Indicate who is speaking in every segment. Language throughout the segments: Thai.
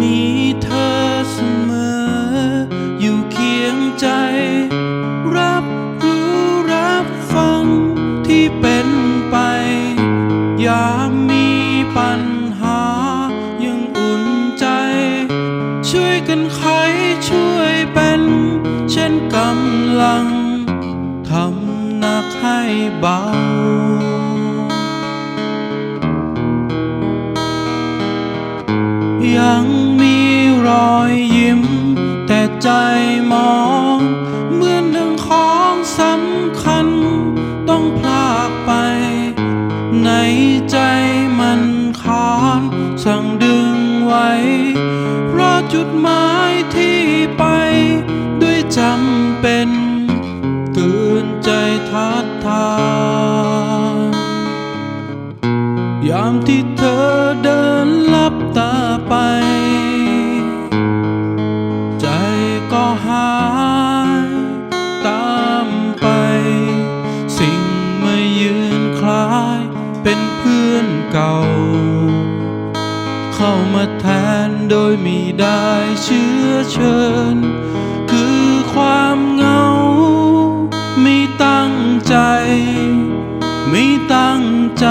Speaker 1: มีเธอเสมอ อยู่เคียงใจ รับรู้รับฟังที่เป็นไป ยามมีปัญหา ยังอุ่นใจ ช่วยกันไขช่วยเป็น เช่นกำลังทำหนักให้เบายัง รอยยิ้ม แต่ใจมอง เหมือนหนึ่งของสำคัญ ต้องพลากไป ในใจมันคานสั่งดึงไว้ เพราะจุดหมายที่ไป ด้วยจำเป็นตือนใจทัดทานยามที่เธอ เข้ามาแทนโดยมีได้เชื้อเชิญ คือความเหงา ไม่ตั้งใจ ไม่ตั้งใจ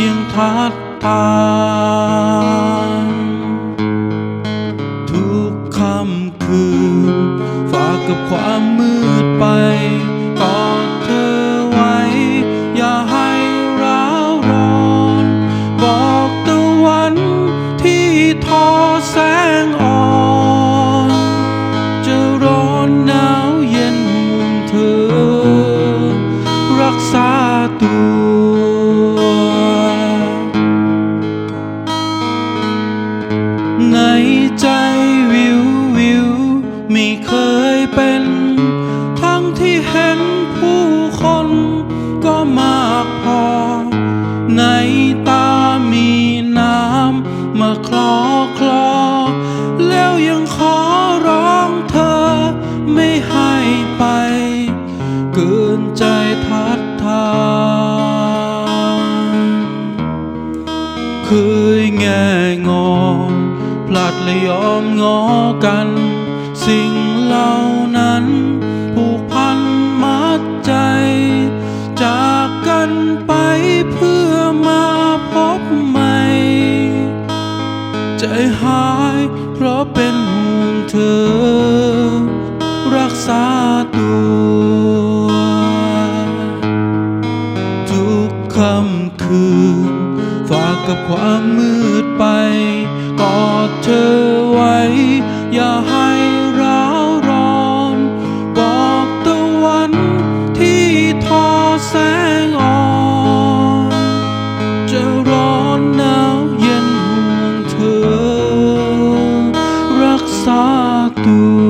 Speaker 1: ยังทัดทานทุกค่ำคืน ฝากกับความมืดไป เคยเป็น ทั้งที่เห็นผู้คนก็มากพอ ในตามีน้ำมาคลอคลอ แล้วยังขอร้องเธอไม่ให้ไป เกินใจทัดทานเคยแง่งอนพลัดและยอมงอกัน สิ่งเหล่านั้น ผูกพันมัดใจ จากกันไปเพื่อมาพบใหม่ ใจหายเพราะเป็นห่วงเธอ รักษาตัวทุกค่ำคืน ฝากกับความมืดไป กอดเธอไว้ waktu